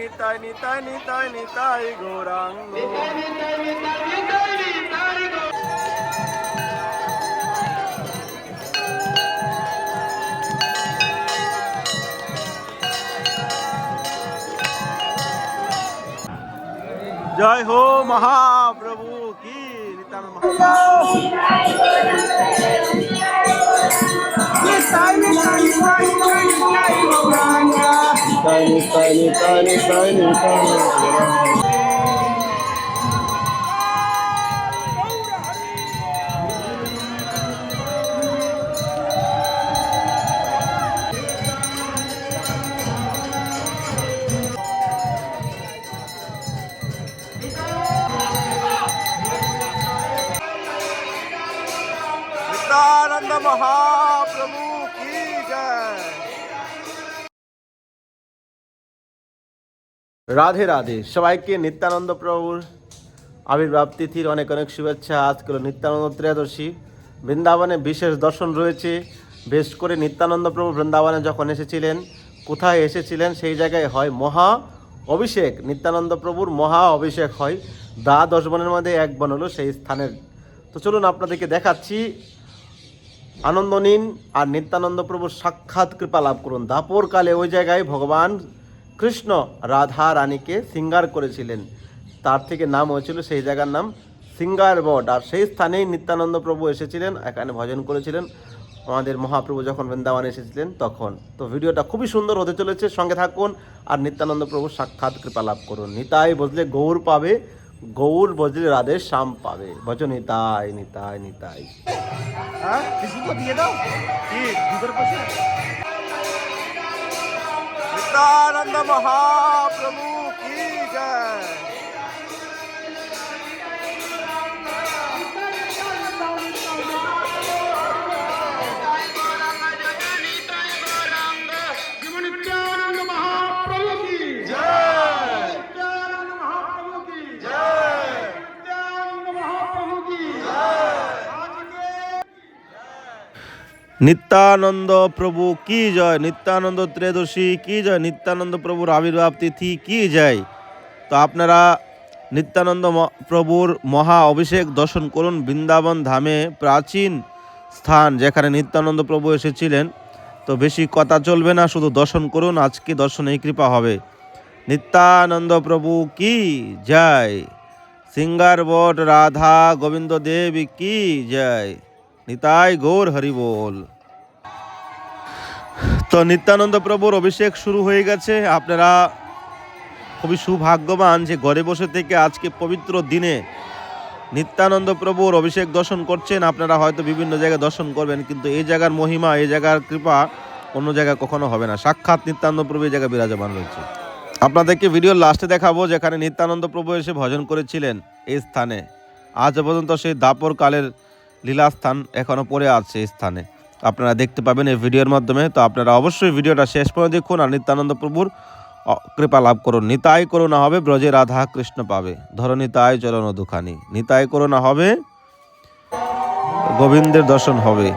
নিতাই নিতাই নিতাই নিতাই গৌরাঙ্গ জয় হো মহাপ্রভু কি নিত্যানন্দ মহাপ্রভু নিতাই নিতাই নিতাই নিতাই নিতাই গৌরাঙ্গ রাধে রাধে। সবাইকে নিত্যানন্দ প্রভুর আবির্ভাব তিথির অনেক অনেক শুভেচ্ছা। আজকে হলো নিত্যানন্দ ত্রয়োদশী। বৃন্দাবনে বিশেষ দর্শন রয়েছে। বেশ করে নিত্যানন্দ প্রভু বৃন্দাবনে যখন এসেছিলেন, কোথায় এসেছিলেন সেই জায়গায় হয় মহা অভিষেক। নিত্যানন্দ প্রভুর মহা অভিষেক হয়। দা দশ বনের মধ্যে এক বন হলো সেই স্থানের। তো চলুন আপনাদেরকে দেখাচ্ছি। আনন্দ নিন আর নিত্যানন্দ প্রভুর সাক্ষাৎ কৃপা লাভ করুন। দাপর কালে ওই জায়গায় ভগবান কৃষ্ণ রাধা রানীকে সিঙ্গার করেছিলেন। তার থেকে নাম হয়েছিল সেই জায়গার নাম সিঙ্গার বট। আর সেই স্থানেই নিত্যানন্দ প্রভু এসেছিলেন, এখানে ভজন করেছিলেন। আমাদের মহাপ্রভু যখন বৃন্দাবনে এসেছিলেন তখন। তো ভিডিওটা খুবই সুন্দর হতে চলেছে, সঙ্গে থাকুন আর নিত্যানন্দ প্রভু সাক্ষাৎ কৃপা লাভ করুন। নিতাই বজলে গৌর পাবে, গৌর বজলে রাধে শ্যাম পাবে। ভজ নিতাই নিতাই নিতাই। হ্যাঁ দিয়ে দাও। কি দুধের পাশে নিত্যানন্দ নিত্যানন্দ প্রভু, কি জয়? নিত্যানন্দ ত্রয়োদশী, কি জয়? নিত্যানন্দ প্রভুর আবির্ভাব তিথি, কি জয়? তো আপনারা নিত্যানন্দ প্রভুর মহা অভিষেক দর্শন করুন বৃন্দাবন ধামে, প্রাচীন স্থান যেখানে নিত্যানন্দ প্রভু এসেছিলেন। তো বেশি কথা চলবে না, শুধু দর্শন করুন, আজকে দর্শনে কৃপা হবে। নিত্যানন্দ প্রভু, কি জয়? সিঙ্গার বট রাধা গোবিন্দ দেব, কি জয়? নিতাই গৌর হরি বল তো নিত্যানন্দ প্রভুর অভিষেক শুরু হয়ে গেছে। আপনারা খুবই সৌভাগ্যবান যে ঘরে বসে থেকে আজকে পবিত্র দিনে নিত্যানন্দ প্রভুর অভিষেক দর্শন করছেন। আপনারা হয়তো বিভিন্ন জায়গায় দর্শন করবেন, কিন্তু এই জায়গার মহিমা, এই জায়গার কৃপা অন্য জায়গায় কখনো হবে না। সাক্ষাৎ নিত্যানন্দ প্রভু এই জায়গায় বিরাজমান রয়েছে। আপনাদেরকে ভিডিওর লাস্টে দেখাবো, যেখানে নিত্যানন্দ প্রভু এসে ভজন করেছিলেন এই স্থানে। আজ পর্যন্ত সেই দাপর কালের লীলাস্থান এখনও পড়ে আছে স্থানে। আপনারা দেখতে পাবেন এই ভিডিওর মাধ্যমে, তো আপনারা অবশ্যই ভিডিওটা শেষ পর্যন্ত দেখুন আর নিত্যানন্দ প্রভুর কৃপা লাভ করুন। নিতাই করুণা হবে, ব্রজে রাধা কৃষ্ণ পাবে। ধরো নিতাই, চরণ দুখানি। নিতাই করুণা হবে, গোবিন্দের দর্শন হবে।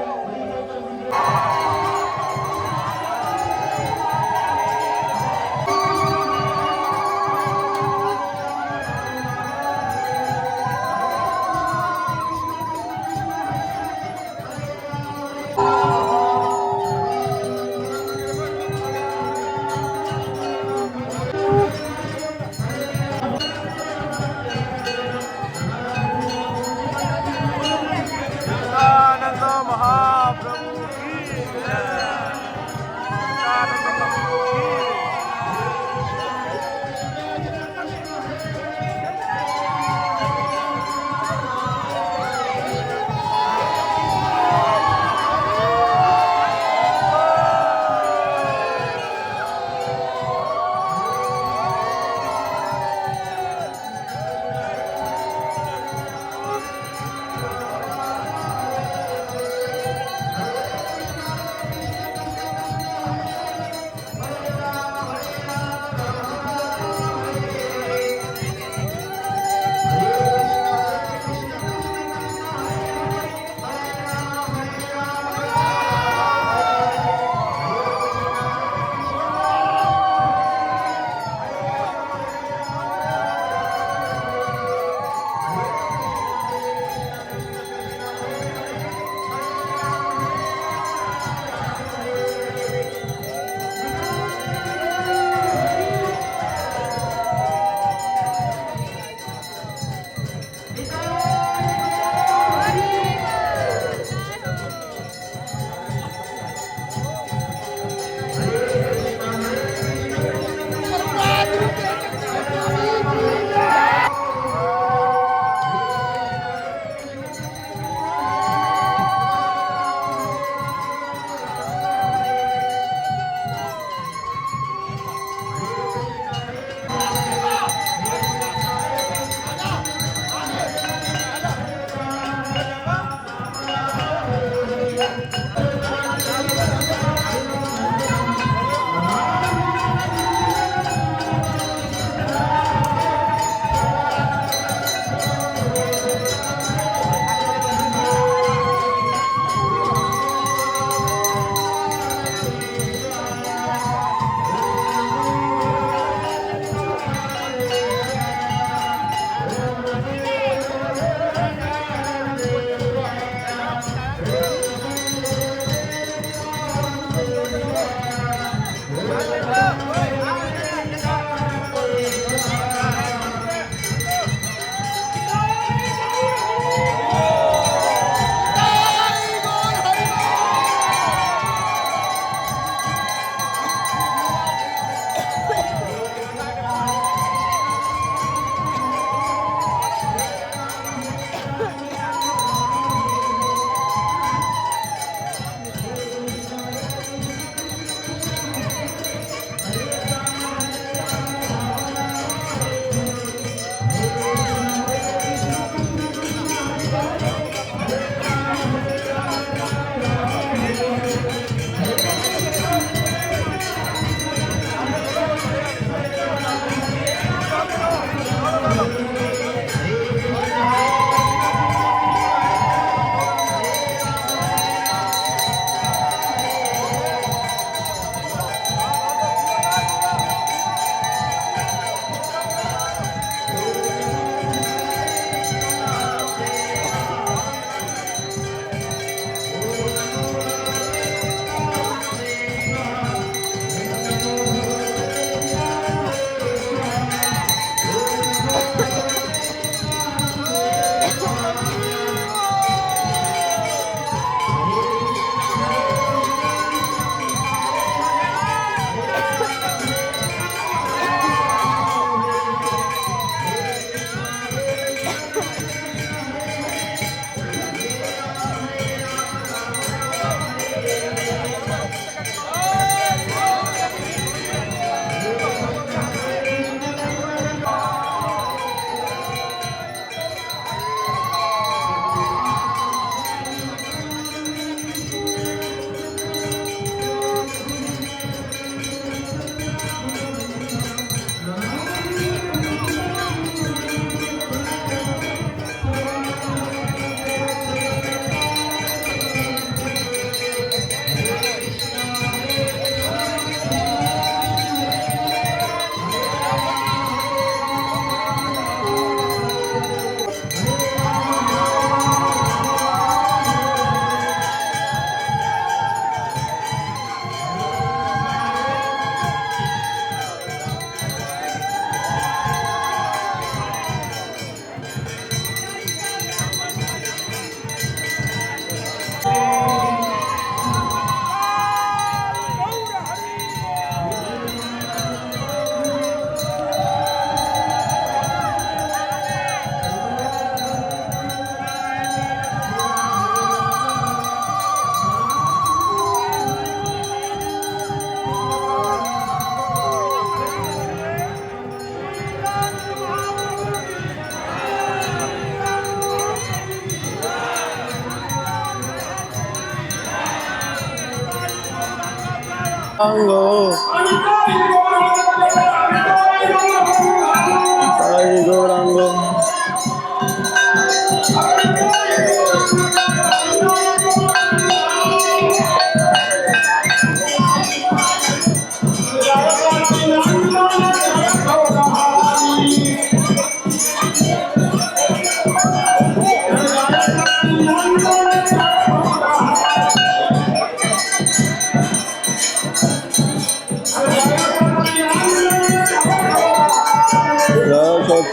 গো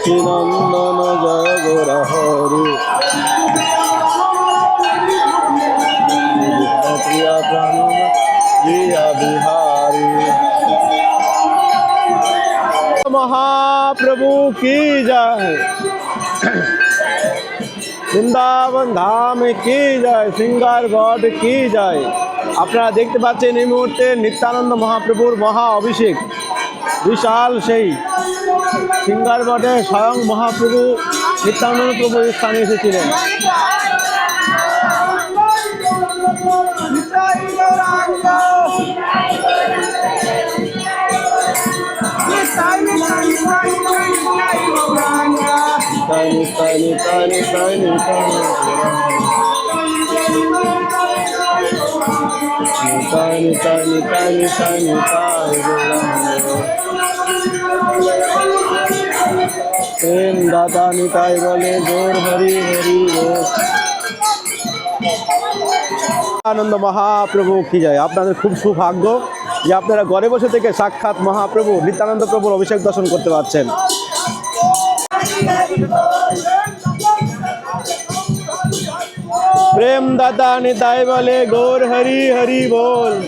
তাই গৌরাঙ্গ জয় সচ্চিনন্দন জয় গৌর হরি প্রিয়া প্রাণ প্রিয়া বিহারী महाप्रभु की जय বৃন্দাবন ধাম কি জয় সিঙ্গার গড কি জয় আপনারা দেখতে পাচ্ছেন এই মুহূর্তে নিত্যানন্দ মহাপ্রভুর মহা অভিষেক বিশাল সেই সিঙ্গার বটে স্বয়ং মহাপ্রভু নিত্যানন্দ প্রভু স্থানে এসেছিলেন Tani, tani, tani, tani, tani, জোর হরি হরি বল আনন্দ মহাপ্রভু, কি যায় আপনাদের খুব সুভাগ্য যে আপনারা ঘরে বসে থেকে সাক্ষাৎ মহাপ্রভু নিত্যানন্দ প্রভুর অভিষেক দর্শন করতে পারছেন। प्रेम दादा ने दाए बोले। गौर हरी हरी बोल।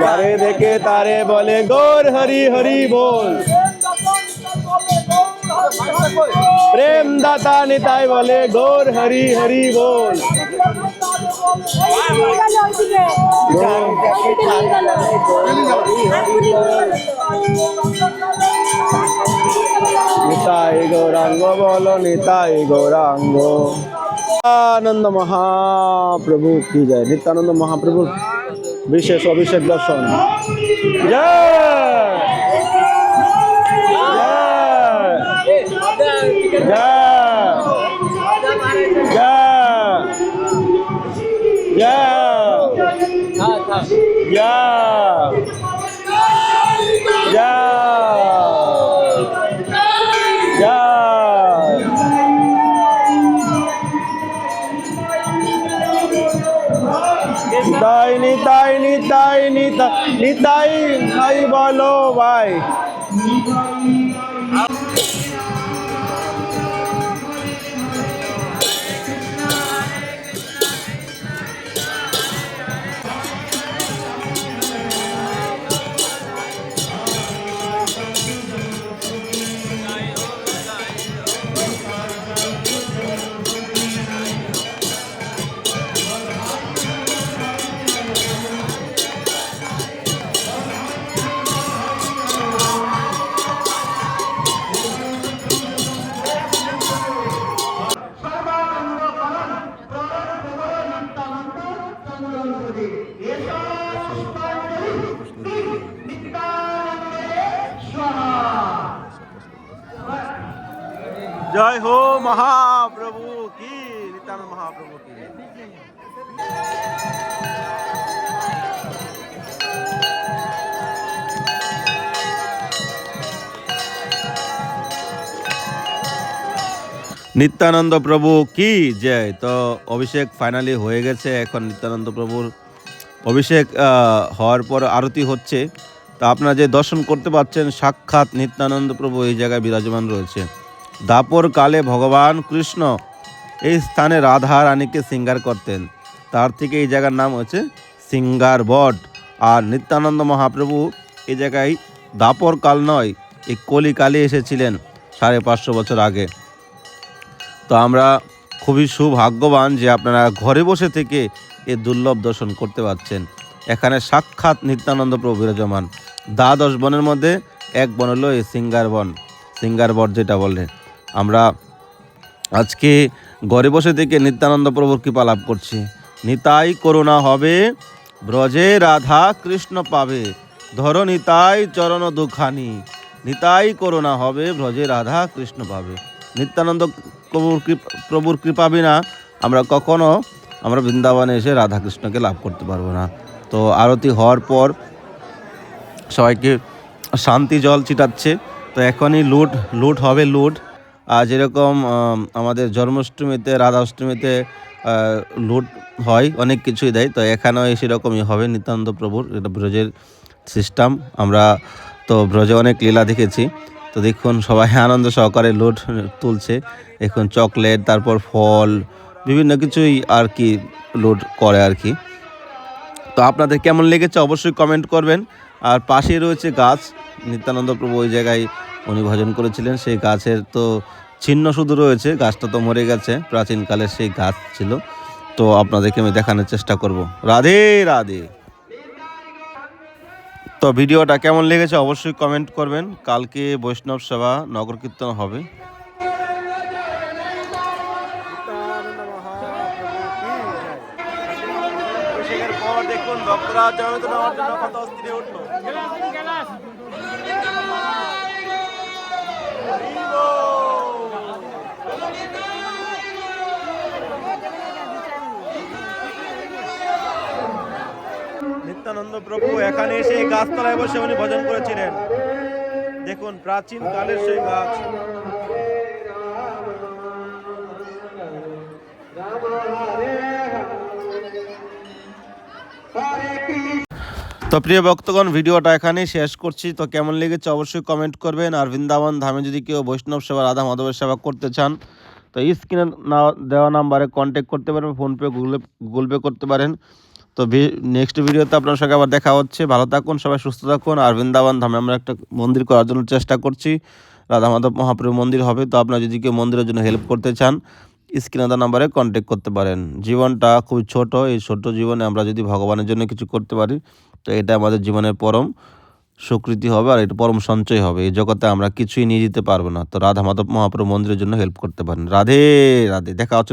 तारे देखे तारे बोले गौर हरी हरी बोल। प्रेम दाता ने ताए बोले। गौर हरी हरी बोल। गौर নিতাই গৌরাঙ্গ বলো নিতাই গৌরাঙ্গ আনন্দ মহাপ্রভু কি যায় নিত্যানন্দ মহাপ্রভুর বিশেষ অভিষেক দর্শন জয় জয় জয় জয় নিতাই নাই বলো ভাই। জয় হো মহাপ্রভু কি? নিত্যানন্দ মহাপ্রভু কি? নিত্যানন্দ প্রভু কি জয়? তো অভিষেক ফাইনালি হয়ে গেছে, এখন নিত্যানন্দ প্রভুর অভিষেক হওয়ার পর আরতি হচ্ছে। তা আপনারা যে দর্শন করতে পাচ্ছেন সাক্ষাৎ নিত্যানন্দ প্রভু এই জায়গায় বিরাজমান রয়েছে। দাপর কালে ভগবান কৃষ্ণ এই স্থানে রাধা রানীকে সিঙ্গার করতেন। তার থেকে এই জায়গার নাম হচ্ছে সিঙ্গার বট। আর নিত্যানন্দ মহাপ্রভু এই জায়গায় দাপর কাল নয়, এই কলিকালে এসেছিলেন সাড়ে পাঁচশো বছর আগে। তো আমরা খুবই সুভাগ্যবান যে আপনারা ঘরে বসে থেকে এ দুর্লভ দর্শন করতে পারছেন। এখানে সাক্ষাৎ নিত্যানন্দ প্রভু বিরাজমান। দ্বাদশ বনের মধ্যে এক বন হলো এই সিঙ্গার বন। সিঙ্গার বট যেটা বলে আমরা আজকে ঘরে বসে থেকে নিত্যানন্দ প্রভুর কৃপা লাভ করছি। নিতাই করুণা হবে, ব্রজে রাধা কৃষ্ণ পাবে, ধর নিতাই চরণ দুখানি। নিতাই করোনা হবে, ব্রজে রাধা কৃষ্ণ পাবে। নিত্যানন্দ প্রভুর কৃপ- প্রভুর কৃপা বিনা আমরা কখনো আমরা বৃন্দাবনে এসে রাধা কৃষ্ণকে লাভ করতে পারব না। তো আরতি হওয়ার পর সবাইকে শান্তি জল ছিটাচ্ছে। তো এখনই লুট লুট হবে, লুট। যেরকম আমাদের জন্মাষ্টমীতে, রাধাষ্টমীতে লুট হয়, অনেক কিছুই দেয়। তো এখানেও সেরকমই হবে নিত্যানন্দ প্রভুর এটা ব্রজের সিস্টেম আমরা তো ব্রজে অনেক লীলা দেখেছি। তো দেখুন, সবাই আনন্দ সহকারে লুট তুলছে। এখন চকলেট, তারপর ফল, বিভিন্ন কিছুই আর কি লুট করে আর কি। তো আপনাদের কেমন লেগেছে অবশ্যই কমেন্ট করবেন। আর পাশেই রয়েছে গাছ। নিত্যানন্দ প্রভু ওই জায়গায় উনি ভজন করেছিলেন, সেই গাছের তো ছিন্ন শুধু রয়েছে, গাছটা তো মরে গেছে, প্রাচীনকালের সেই গাছ ছিল। তো আপনাদেরকে আমি দেখানোর চেষ্টা করব। রাধে রাধে। তো ভিডিওটা কেমন লেগেছে অবশ্যই কমেন্ট করবেন। কালকে বৈষ্ণব সেবা নগর কীর্তন হবে। জন্য কত উঠল। নিত্যানন্দ প্রভু এখানে এসে গাছতলায় বসে উনি ভজন করেছিলেন। দেখুন, প্রাচীন কালের সেই গাছ। তো প্রিয় ভক্তগণ, ভিডিওটা এখানেই শেষ করছি। তো কেমন লেগেছে অবশ্যই কমেন্ট করবেন। আর বৃন্দাবন ধামে যদি কেউ বৈষ্ণব সেবা, রাধা মাধবের সেবা করতে চান, তো স্ক্রিনে দেওয়া নাম্বারে কন্ট্যাক্ট করতে পারেন ফোনপে গুগল গুগল পে করতে পারেন। তো নেক্সট ভিডিওতে আপনার সঙ্গে আবার দেখা হচ্ছে। ভালো থাকুন, সবাই সুস্থ থাকুন। আর বৃন্দাবন ধামে আমরা একটা মন্দির করার জন্য চেষ্টা করছি। রাধা মাধব মহাপ্রভু মন্দির হবে। তো আপনারা যদি কেউ মন্দিরের জন্য হেল্প করতে চান, স্ক্রিনে দেওয়া নাম্বারে কন্ট্যাক্ট করতে পারেন। জীবনটা খুব ছোট। এই ছোট জীবনে আমরা যদি ভগবানের জন্য কিছু করতে পারি, তো এটা আমাদের জীবনের পরম স্বীকৃতি হবে আর এটা পরম সঞ্চয় হবে। এই জগতে আমরা কিছুই নিয়ে যেতে পারব না। তো রাধা মাধব মহাপ্রভু মন্দিরের জন্য হেল্প করতে পারেন। রাধে রাধে। দেখা হচ্ছে